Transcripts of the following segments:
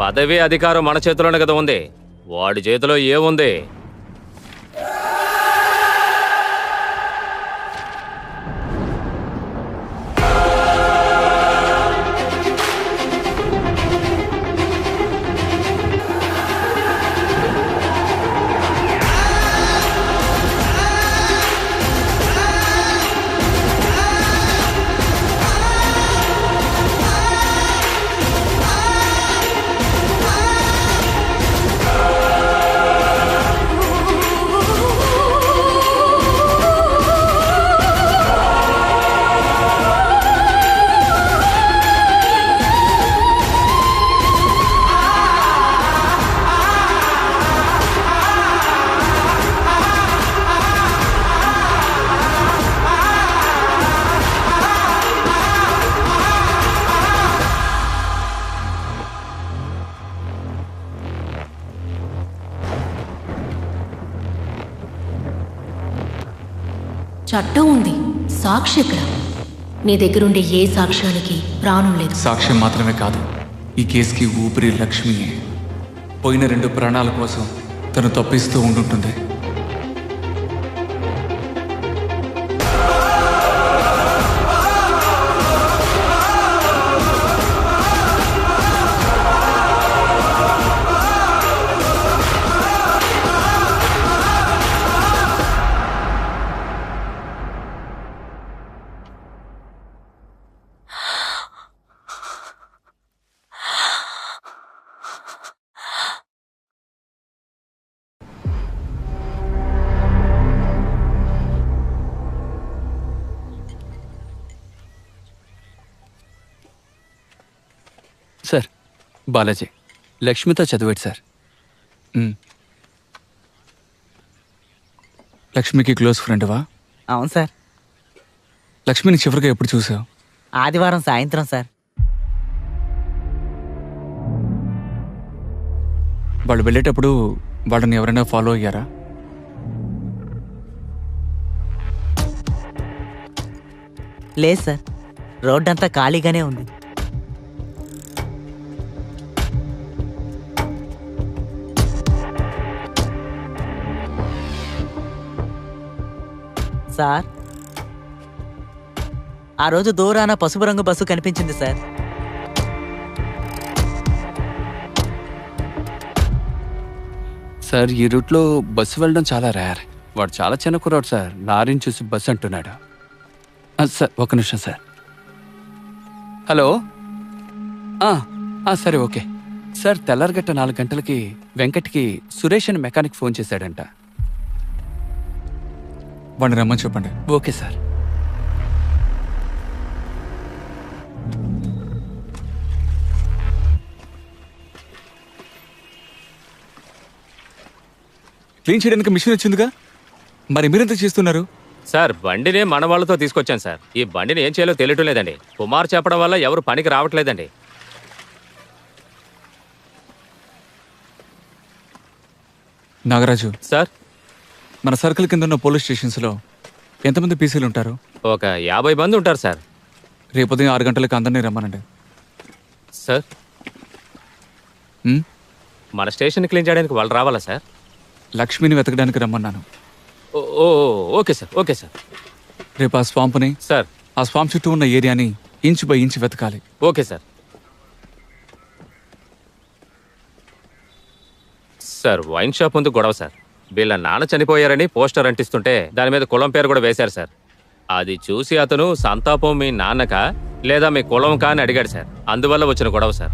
పదవి అధికారం మన చేతిలోనే కదా ఉంది. వాడి చేతిలో ఏముంది? చట్టం ఉంది. సాక్షి ఇక్కడ నీ దగ్గరుండే ఏ సాక్ష్యానికి ప్రాణం లేదు. సాక్ష్యం మాత్రమే కాదు ఈ కేసుకి ఊపిరి లక్ష్మియే. పోయిన రెండు ప్రాణాల కోసం తను తప్పిస్తూ ఉండుంటుంది. సార్. బాలాజీ. లక్ష్మితో చదివాడు సార్. లక్ష్మికి క్లోజ్ ఫ్రెండ్వా? అవును సార్. లక్ష్మిని చివరిగా ఎప్పుడు చూసావు? ఆదివారం సాయంత్రం సార్. వాళ్ళు వెళ్ళేటప్పుడు వాళ్ళని ఎవరైనా ఫాలో అయ్యారా? లేదు సార్. రోడ్డంతా ఖాళీగానే ఉంది. సార్. ఆ రోజు దూరాన పసుపు రంగు బస్సు కనిపించింది సార్. సార్ ఈ రూట్లో బస్సు వెళ్ళడం చాలా రేర్. వాడు చాలా చిన్న కుర్రాడు సార్. లారీని చూసి బస్సు అంటున్నాడు. సార్ ఒక నిమిషం సార్. హలో? సరే ఓకే. సార్ తెల్లారగట్ట నాలుగు గంటలకి వెంకట్కి సురేష్ అని మెకానిక్ ఫోన్ చేశాడంట. వాడిని రమ్మని చెప్పండి. Okay sir. క్లీన్ చేయడానికి మిషన్ వచ్చిందిగా? మరి మీరెంత చేస్తున్నారు? సార్ బండిని మన వాళ్ళతో తీసుకొచ్చాను సార్. ఈ బండిని ఏం చేయాలో తెలియటం లేదండి. కుమార్ చెప్పడం వల్ల ఎవరు పనికి రావట్లేదండి. నాగరాజు. సార్ మన సర్కిల్ కింద ఉన్న పోలీస్ స్టేషన్స్లో ఎంతమంది పీసీలు ఉంటారు? ఒక యాభై మంది ఉంటారు సార్. రేపు ఉదయం ఆరు గంటలకు అందరినీ రమ్మనండి. సార్. ఉమ్? మన స్టేషన్ క్లీన్ చేయడానికి వాళ్ళు రావాలా సార్? లక్ష్మిని వెతకడానికి రమ్మన్నాను. ఓ ఓ, ఓకే సార్ ఓకే సార్. రేపు ఆ స్వాంప్ని సార్. ఆ స్వాంప్ చుట్టూ ఉన్న ఏరియాని ఇంచు బై ఇంచు వెతకాలి. Okay sir. Sir wine shop ముందు గొడవ సార్. వీళ్ళ నాన్న చనిపోయారని పోస్టర్ అంటిస్తుంటే దాని మీద కులం పేరు కూడా వేశారు సార్. అది చూసి అతను సంతాపం మీ నాన్నక లేదా మీ కులం కా అని అడిగాడు సార్. అందువల్ల వచ్చిన గొడవ సార్.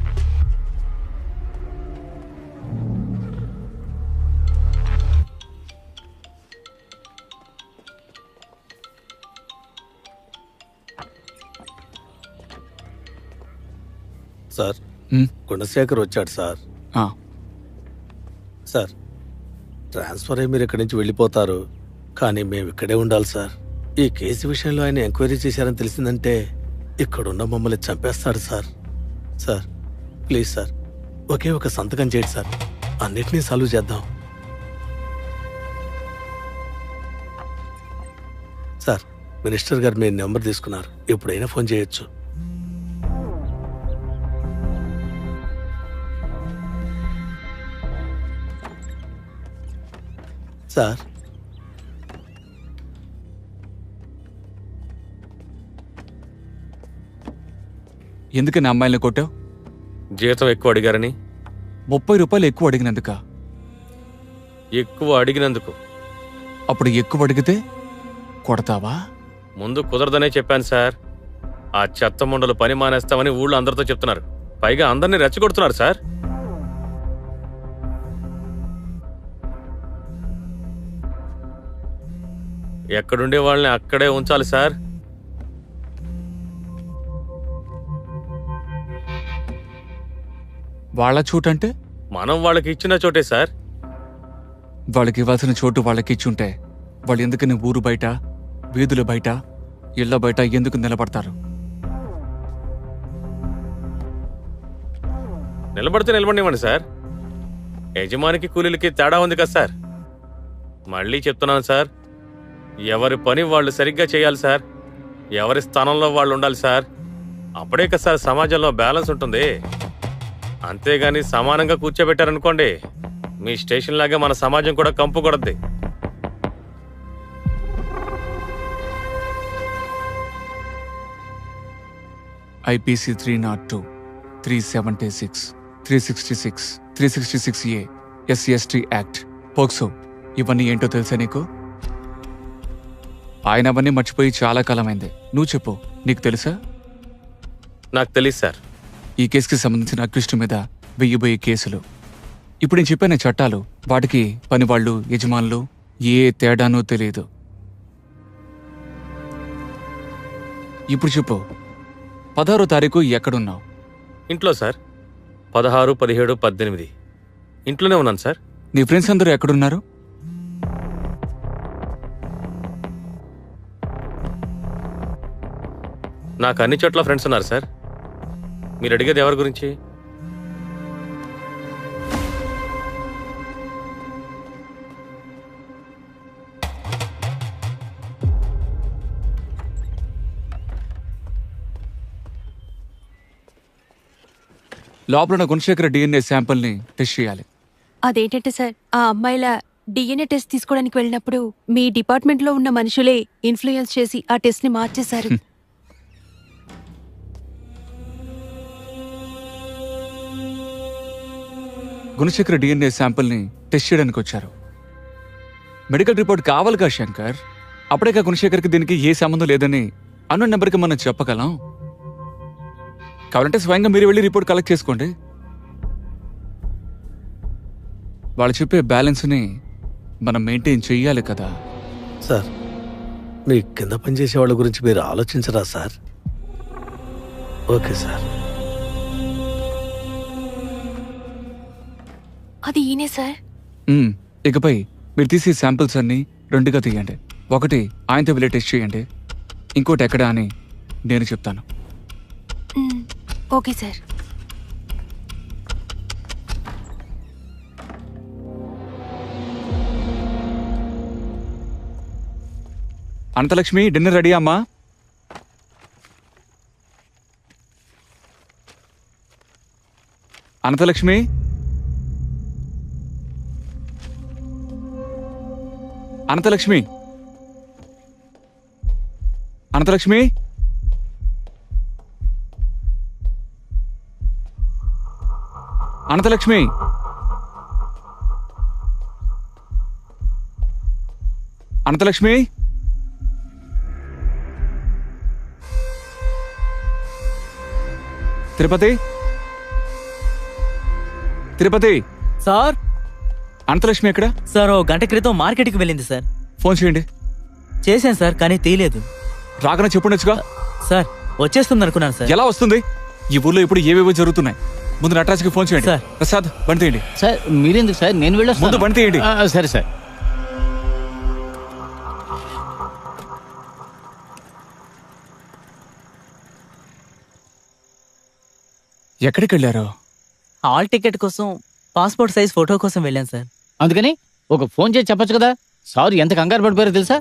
సార్ గుణశేఖర్ వచ్చాడు సార్. ఆ, సార్ ట్రాన్స్ఫర్ అయ్యి మీరు ఇక్కడి నుంచి వెళ్ళిపోతారు. కానీ మేము ఇక్కడే ఉండాలి సార్. ఈ కేసు విషయంలో ఆయన ఎంక్వైరీ చేశారని తెలిసిందంటే ఇక్కడున్న మమ్మల్ని చంపేస్తాడు సార్. Sir please sir. ఒకే ఒక సంతకం చేయండి సార్. అన్నిటినీ సాల్వ్ చేద్దాం. సార్ మినిస్టర్ గారు మీ నెంబర్ తీసుకున్నారు. ఎప్పుడైనా ఫోన్ చేయొచ్చు. సార్. ఎందుకని అమ్మాయిని కొట్టావు? జీతం ఎక్కువ అడిగారని? ముప్పై రూపాయలు ఎక్కువ అడిగినందుక? ఎక్కువ అడిగినందుకు. అప్పుడు ఎక్కువ అడిగితే కొడతావా? ముందు కుదరదనే చెప్పాను సార్. ఆ చెత్త ముండలు పని మానేస్తామని ఊళ్ళో అందరితో చెప్తున్నారు. పైగా అందరినీ రెచ్చగొడుతున్నారు సార్. ఎక్కడుండే వాళ్ళని అక్కడే ఉంచాలి సార్. వాళ్ళ చోటంటే? మనం వాళ్ళకి ఇచ్చిన చోటే సార్. వాళ్ళకి ఇవ్వాల్సిన చోటు వాళ్ళకి ఇచ్చుంటే వాళ్ళు ఎందుకని ఊరు బయట వీధుల బయట ఇళ్ళ బయట ఎందుకు నిలబడతారు? నిలబడితే నిలబడివ్వండి సార్. యజమానికి కూలీలకి తేడా ఉంది కదా సార్. మళ్ళీ చెప్తున్నాను సార్. ఎవరి పని వాళ్ళు సరిగ్గా చేయాలి సార్. ఎవరి స్థానంలో వాళ్ళు ఉండాలి సార్. అప్పుడే కదా సార్ సమాజంలో బ్యాలెన్స్ ఉంటుంది. అంతేగాని సమానంగా కూర్చోబెట్టారనుకోండి మీ స్టేషన్ లాగే మన సమాజం కూడా కంపు కొడద్ది. IPC three not two three seventy six three sixty six three sixty six A SC ST act. POCSO ఇవన్నీ ఏంటో తెలుసా నీకు? ఆయన అవన్నీ మర్చిపోయి చాలా కాలమైంది. నువ్వు చెప్పు నీకు తెలుసా? నాకు తెలియదు సార్. ఈ కేసుకి సంబంధించిన అక్విస్ట్ మీద వెయ్యిబోయే కేసులు. ఇప్పుడు నేను చెప్పిన చట్టాలు వాటికి పనివాళ్ళు యజమానులు ఏ తేడానో తెలియదు. ఇప్పుడు చెప్పు పదహారో తారీఖు ఎక్కడున్నావు? ఇంట్లో సార్. పదహారు పదిహేడు పద్దెనిమిది. ఇంట్లోనే ఉన్నాను సార్. నీ ఫ్రెండ్స్ అందరూ ఎక్కడున్నారు? నాకు అన్ని చోట్ల ఫ్రెండ్స్ ఉన్నారు సార్ మీరు అడిగేది ఎవరి గురించి? లోపల ఉన్న గుణశేఖర డిఎన్ఏ శాంపుల్ని టెస్ట్ చేయాలి. అదేంటంటే సార్ ఆ అమ్మాయిల డిఎన్ఏ టెస్ట్ తీసుకోవడానికి వెళ్ళినప్పుడు మీ డిపార్ట్మెంట్లో ఉన్న మనుషులే ఇన్ఫ్లుయెన్స్ చేసి ఆ టెస్ట్ని మార్చేశారు. గుణశేఖర్ డిఎన్ఏ శాంపుల్ని టెస్ట్ చేయడానికి వచ్చారు. మెడికల్ రిపోర్ట్ కావాలిగా శంకర్? అప్పుడేగా గుణశేఖర్కి దీనికి ఏ సంబంధం లేదని అన్న నెంబర్కి మనం చెప్పగలం? కావాలంటే స్వయంగా మీరు వెళ్ళి రిపోర్ట్ కలెక్ట్ చేసుకోండి. వాళ్ళు చెప్పే బ్యాలెన్స్ని మనం మెయింటైన్ చెయ్యాలి కదా. సార్ మీ కింద పనిచేసే వాళ్ళ గురించి మీరు ఆలోచించరా సార్? Okay sir. అది ఈయనే సార్. మ్మ్. ఇకపై మీరు తీసే శాంపిల్స్ అన్ని రెండుగా తీయండి. ఒకటి ఆయనతో వెళ్ళి టెస్ట్ చేయండి. ఇంకోటి ఎక్కడ అని నేను చెప్తాను. Okay sir. Anantalakshmi dinner ready అమ్మా. అనంతలక్ష్మి అనంతలక్ష్మి. అనంతలక్ష్మి. అనంతలక్ష్మి. అనంతలక్ష్మి. తిరుపతి. తిరుపతి. సార్? అనంతలక్ష్మి ఎక్కడ? సార్ ఓ గంట క్రితం మార్కెట్కి వెళ్ళింది సార్. ఫోన్ చేయండి. చేశాను సార్ కానీ తీయలేదు. రాకనే చెప్పుండొచ్చుగా సార్ వచ్చేస్తుంది అనుకున్నాను సార్. ఎలా వస్తుంది? ఈ ఊర్లో ఇప్పుడు ఏవేవో జరుగుతున్నాయి. ముందు నటరాజ్కి ఫోన్ చేయండి. సార్. ప్రసాద్ బండి తీయండి. సార్ మీరెందుకు సార్? నేను వెళ్ళొస్తాను ముందు బండి తీయండి. ఆ, సరే సార్. ఎక్కడికి వెళ్ళారు? హాల్ టికెట్ కోసం పాస్పోర్ట్ సైజ్ ఫోటో కోసం వెళ్ళాను సార్. అందుకని ఒక ఫోన్ చేసి చెప్పొచ్చు కదా. సారీ ఎంత కంగారు పడిపోయారో తెలుసా?